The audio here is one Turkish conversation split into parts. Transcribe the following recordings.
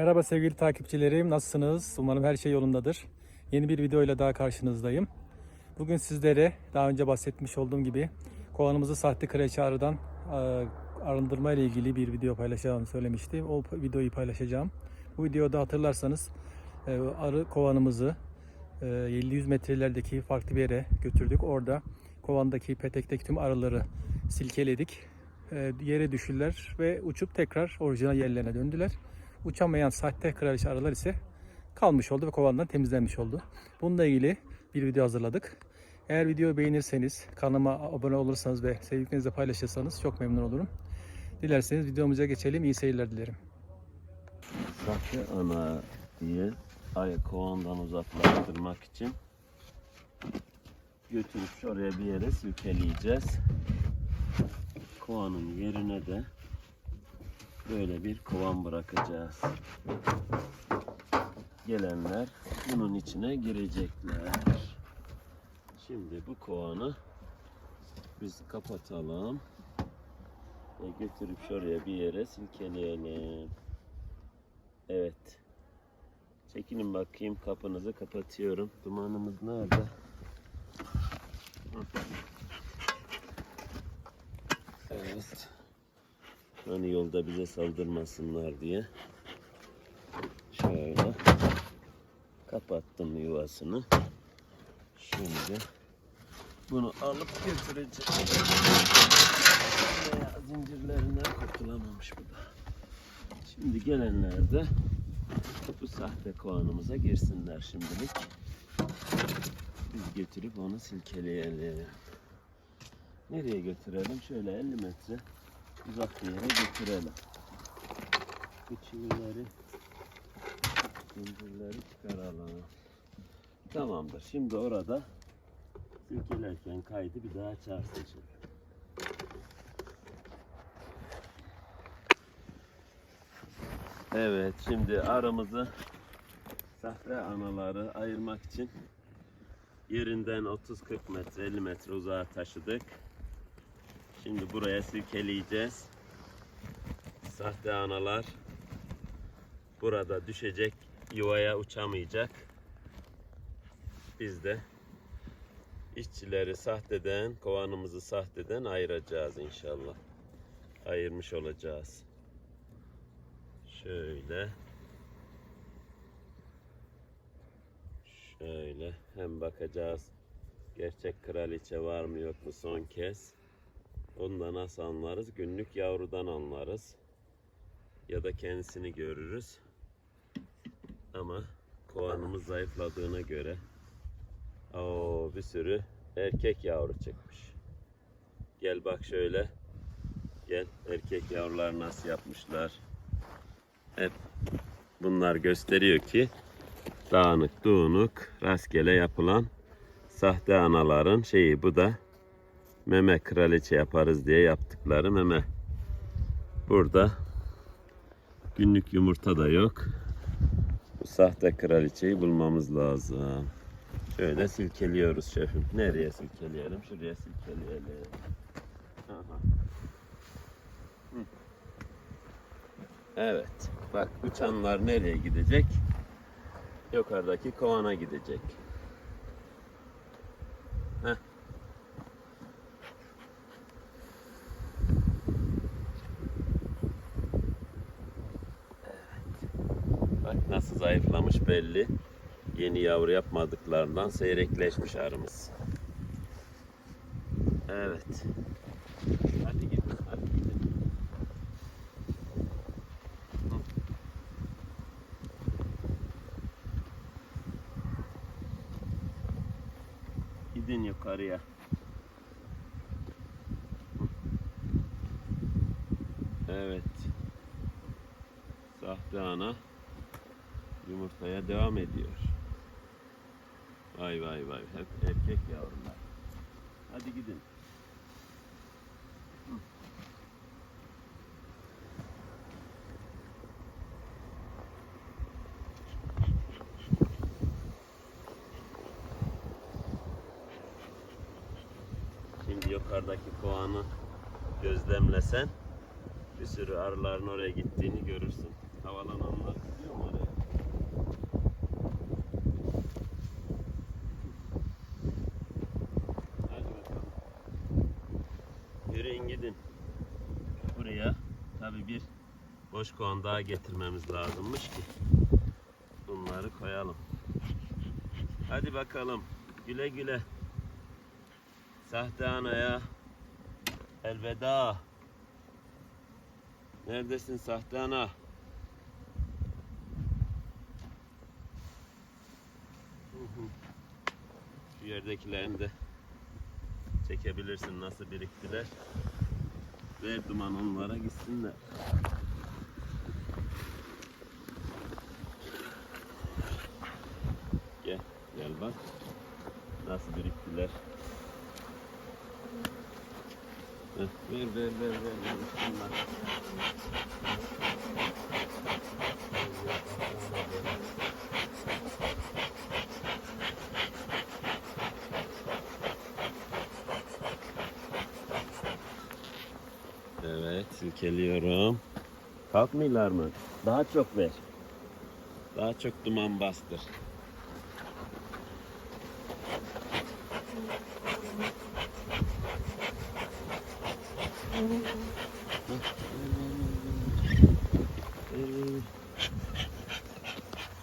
Merhaba sevgili takipçilerim, nasılsınız? Umarım her şey yolundadır. Yeni bir videoyla daha karşınızdayım. Bugün sizlere daha önce bahsetmiş olduğum gibi kovanımızı sahte kraliçe arıdan e, arındırma ile ilgili bir video paylaşacağımı söylemiştim. O videoyu paylaşacağım. Bu videoda hatırlarsanız e, arı kovanımızı e, 50-100 metrelerdeki farklı bir yere götürdük. Orada kovandaki petekteki tüm arıları silkeledik. E, yere düştüler ve uçup tekrar orijinal yerlerine döndüler. Uçamayan sahte kraliçe arılar ise kalmış oldu ve kovandan temizlenmiş oldu. Bununla ilgili bir video hazırladık. Eğer videoyu beğenirseniz, kanalıma abone olursanız ve sevdiklerinizle paylaşırsanız çok memnun olurum. Dilerseniz videomuza geçelim. İyi seyirler dilerim. Sahte ana diye ay kovandan uzaklaştırmak için götürüp şuraya bir yere silkeleyeceğiz. Kovanın yerine de böyle bir kovan bırakacağız. Gelenler bunun içine girecekler. Şimdi bu kovanı biz kapatalım ve götürüp şuraya bir yere silkeleyelim. Evet. Çekinin bakayım kapınızı kapatıyorum. Dumanımız nerede? Evet. Hani yolda bize saldırmasınlar diye. Şöyle. Kapattım yuvasını. Şimdi bunu alıp götüreceğim. Zincirlerinden kurtulamamış bu da. Şimdi gelenler de bu sahte kovanımıza girsinler şimdilik. Biz götürüp onu silkeleyelim. Nereye götürelim? Şöyle 50 metre uzak bir yere götürelim. Bu çivileri, zincirleri çıkaralım. Tamamdır. Şimdi orada silkelerken kaydı bir daha açarsın. Evet şimdi aramızı sahte anaları ayırmak için yerinden 30-40 metre 50 metre uzağa taşıdık. Şimdi buraya silkeleyeceğiz. Sahte analar burada düşecek yuvaya uçamayacak. Biz de işçileri sahteden, kovanımızı sahteden ayıracağız inşallah. Ayırmış olacağız. Şöyle. Şöyle hem bakacağız gerçek kraliçe var mı yok mu son kez. Onu da nasıl anlarız? Günlük yavrudan anlarız. Ya da kendisini görürüz. Ama kovanımız zayıfladığına göre o bir sürü erkek yavru çıkmış. Gel bak şöyle. Gel erkek yavrular nasıl yapmışlar. Hep bunlar gösteriyor ki dağınık, doğunuk, rastgele yapılan sahte anaların şeyi bu da meme kraliçe yaparız diye yaptıkları meme. Burada günlük yumurta da yok. Bu sahte kraliçeyi bulmamız lazım. Şöyle silkeliyoruz şefim. Nereye silkeleyelim? Şuraya silkeleyelim. Aha. Evet. Bak uçanlar nereye gidecek? Yukarıdaki kovana gidecek. Heh. Evet. Bak nasıl zayıflamış belli. Yeni yavru yapmadıklarından seyrekleşmiş arımız. Evet. Hadi gidin, hadi gidin. Gidin yukarıya. Evet. Sahte ana yumurtaya devam ediyor. Vay vay vay. Hep erkek yavrular. Hadi gidin. Şimdi yukarıdaki kovanı gözlemlesen bir sürü arıların oraya gittiğini görürsün. Havalananlar gidiyor mu? Bir boş kovan daha getirmemiz lazımmış ki bunları koyalım. Hadi bakalım. Güle güle. Sahte anaya elveda. Neredesin sahte ana? Şu yerdekilerini de çekebilirsin nasıl biriktiler. Ver duman onlara gitsinler. Gel, gel bak. Nasıl biriktiler. Heh, ver ver ver ver. ver uçsunlar. Evet, silkeliyorum. Kalkmıyorlar mı? Daha çok ver. Daha çok duman bastır.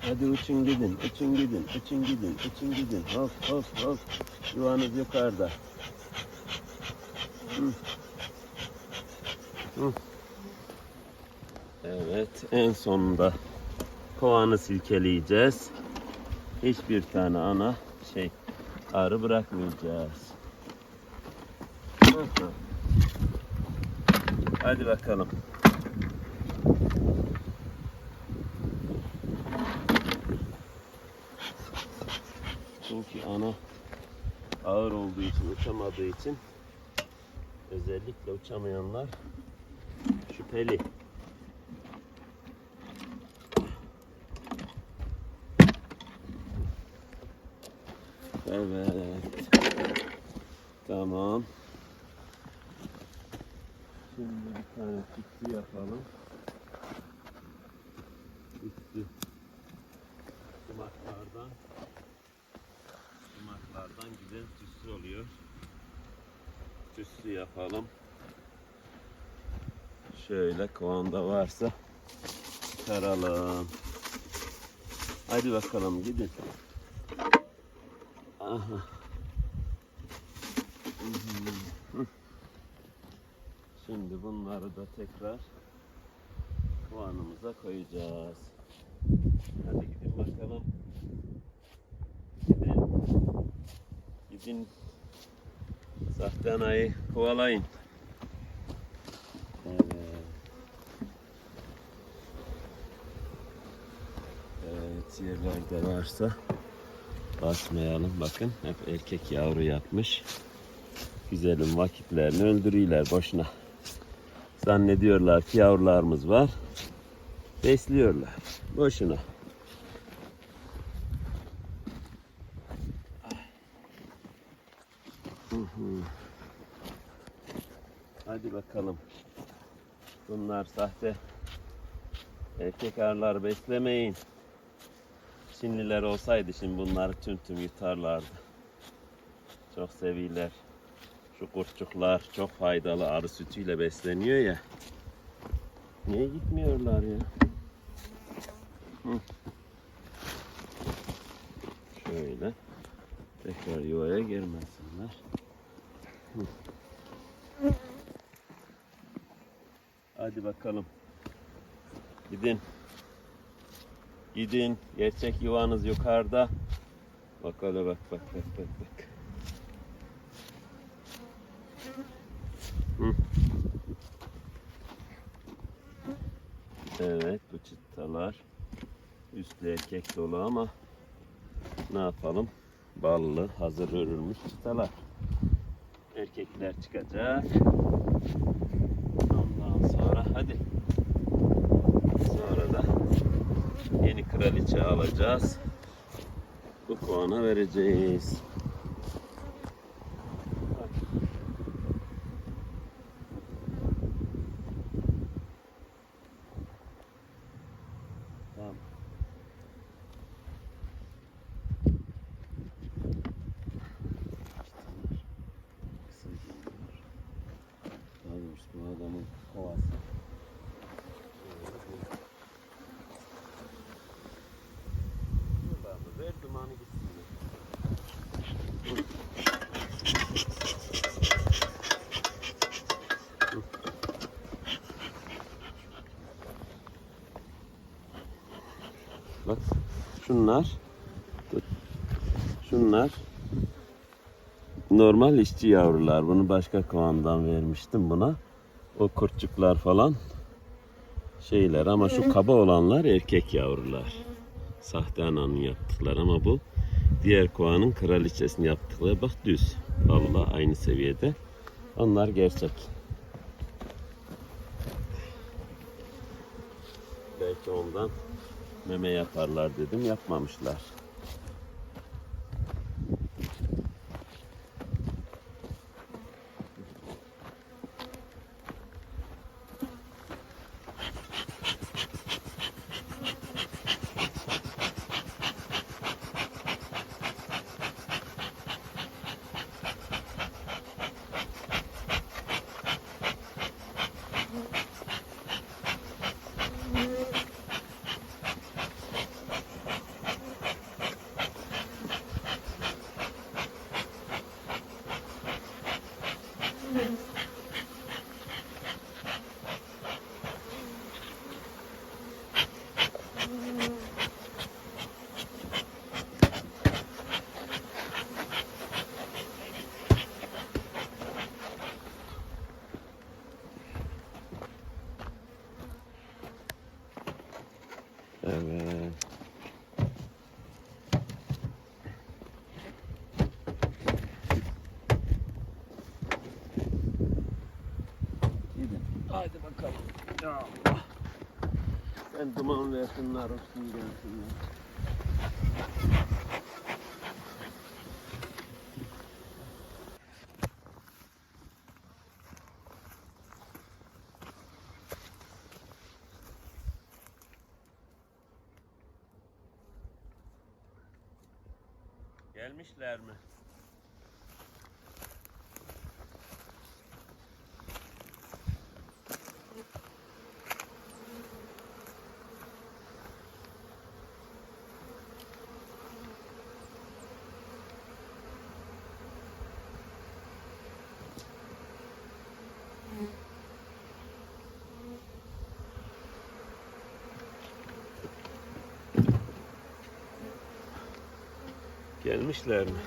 Hadi uçun gidin, uçun gidin, uçun gidin, uçun gidin. Hop hop hop. Yuvanız yukarıda. Hı. Evet, en sonunda kovanı silkeleyeceğiz. Hiçbir tane ana şey arı bırakmayacağız. Hadi bakalım. Çünkü ana ağır olduğu için, uçamadığı için özellikle uçamayanlar şüpheli. Evet. Tamam. Şimdi bir tane tütsü yapalım. Tütsü. Sumaklardan sumaklardan güzel tütsü oluyor. Tütsü yapalım. Şöyle kovanda varsa çıkaralım. Hadi bakalım gidin. Aha. Şimdi bunları da tekrar kovanımıza koyacağız. Hadi gidin bakalım. Gidin. Gidin. Sahte anayı kovalayın. Evet. Evet yerlerde varsa basmayalım. Bakın hep erkek yavru yapmış. Güzelim vakitlerini öldürüyorlar boşuna. Zannediyorlar ki yavrularımız var. Besliyorlar. Boşuna. Hadi bakalım. Bunlar sahte. Erkek arılar beslemeyin. Çinliler olsaydı şimdi bunları tüm tüm yutarlardı. Çok seviyorlar. Şu kurtçuklar çok faydalı arı sütüyle besleniyor ya. Niye gitmiyorlar ya? Şöyle. Tekrar yuvaya girmesinler. Hadi bakalım. Gidin. Gidin. Gerçek yuvanız yukarıda. Bak öyle bak bak bak bak bak. Evet bu çıtalar üstlü erkek dolu ama ne yapalım? Ballı hazır örülmüş çıtalar. Erkekler çıkacak. Ondan sonra hadi. Sonra da yeni kraliçe alacağız. Bu puana vereceğiz. Tamam. Daha doğrusu bu adamın kovası. Bak şunlar şunlar normal işçi yavrular. Bunu başka kovandan vermiştim buna. O kurtçuklar falan şeyler ama şu kaba olanlar erkek yavrular. Sahte ananın yaptıkları ama bu diğer kovanın kraliçesini yaptıkları bak düz. Vallahi aynı seviyede. Onlar gerçek. Belki ondan meme yaparlar dedim yapmamışlar. Sen duman versinler olsun gelsinler. Gelmişler mi? Gelmişler mi?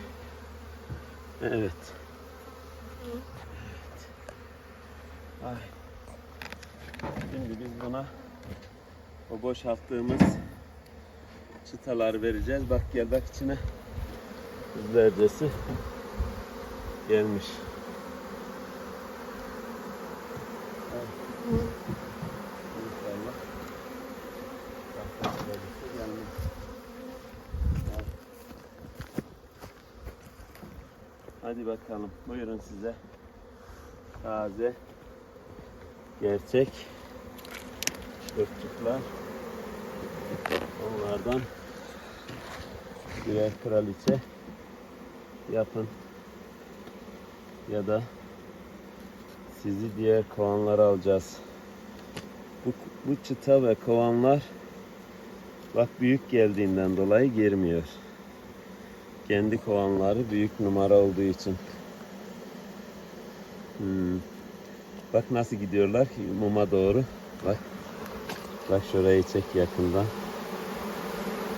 Evet. Ay. Şimdi biz buna o boşalttığımız çıtalar vereceğiz. Bak gel bak içine yüzlercesi gelmiş. İnşallah. Gelmiş. Hadi bakalım. Buyurun size. Taze. Gerçek. Çöpçükler. Onlardan birer kraliçe yapın. Ya da sizi diğer kovanlara alacağız. Bu, bu çıta ve kovanlar bak büyük geldiğinden dolayı girmiyor. Kendi kovanları büyük numara olduğu için. Hmm. Bak nasıl gidiyorlar muma doğru. Bak. Bak şurayı çek yakından.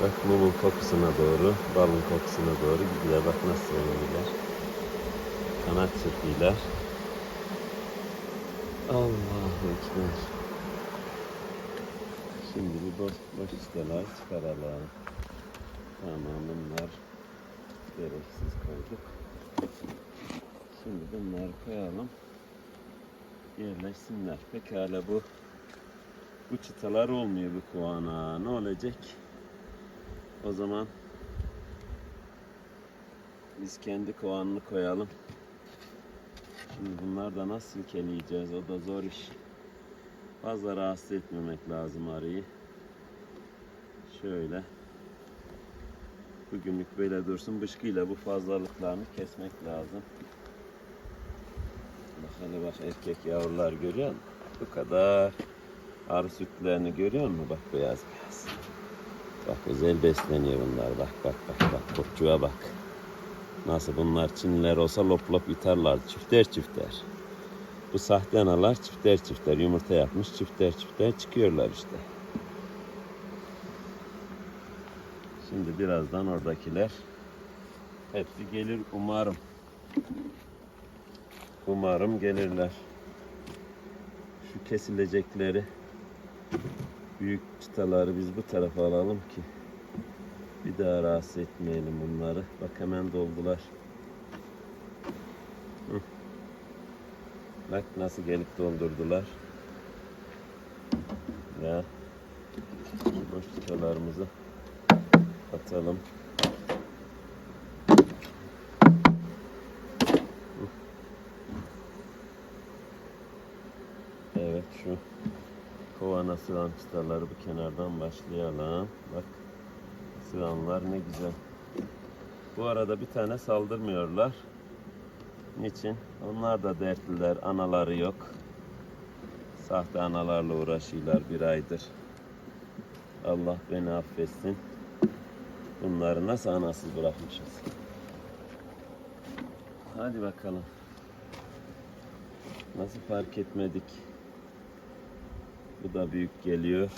Bak mumun kokusuna doğru, balın kokusuna doğru gidiyor. Bak nasıl oynuyorlar. Kanat çırpıyorlar. Allahu Ekber. Şimdi bir boş, boş çıkaralım. Tamam bunlar gereksiz koyduk. Şimdi bunları koyalım. Yerleşsinler. Pekala bu bu çıtalar olmuyor bu kovana. Ne olacak? O zaman biz kendi kovanını koyalım. Şimdi bunlar da nasıl silkeleyeceğiz? O da zor iş. Fazla rahatsız etmemek lazım arıyı. Şöyle. Bugünlük böyle dursun. Bışkıyla bu fazlalıklarını kesmek lazım. Bak hele bak erkek yavrular görüyor musun? Bu kadar. Arı sütlerini görüyor musun? Bak beyaz beyaz. Bak özel besleniyor bunlar. Bak bak bak bak. Kurtçuğa bak. Nasıl bunlar Çinliler olsa lop lop yutarlar. Çifter çifter. Bu sahte analar çifter çifter yumurta yapmış. Çifter çifter çıkıyorlar işte. Şimdi birazdan oradakiler hepsi gelir umarım. Umarım gelirler. Şu kesilecekleri büyük çıtaları biz bu tarafa alalım ki bir daha rahatsız etmeyelim bunları. Bak hemen doldular. Hı. Bak nasıl gelip doldurdular. Ya boş çıtalarımızı atalım. Evet şu kovana sığan çıtaları bu kenardan başlayalım. Bak sığanlar ne güzel. Bu arada bir tane saldırmıyorlar. Niçin? Onlar da dertliler, anaları yok. Sahte analarla uğraşıyorlar bir aydır. Allah beni affetsin. Bunları nasıl anasız bırakmışız? Hadi bakalım. Nasıl fark etmedik? Bu da büyük geliyor.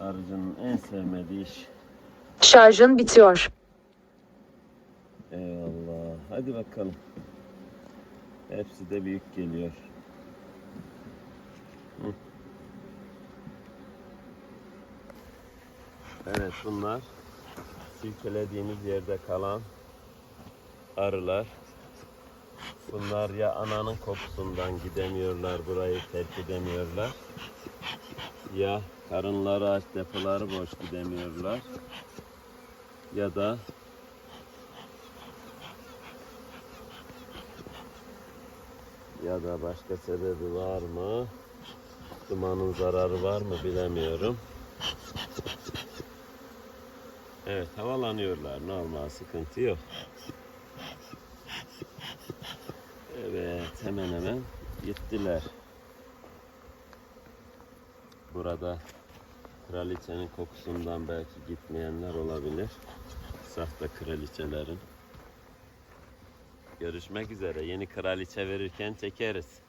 Arıcının en sevmediği iş. Şarjın bitiyor. Eyvallah. Hadi bakalım. Hepsi de büyük geliyor. Hı. Evet bunlar silkelediğimiz yerde kalan arılar. Bunlar ya ananın kokusundan gidemiyorlar, burayı terk edemiyorlar. Ya karınları aç, depoları boş gidemiyorlar. Ya da ya da başka sebebi var mı? Dumanın zararı var mı bilemiyorum. Evet havalanıyorlar normal sıkıntı yok. Evet hemen hemen gittiler. Burada kraliçenin kokusundan belki gitmeyenler olabilir. Sahte kraliçelerin. Görüşmek üzere. Yeni kraliçe verirken çekeriz.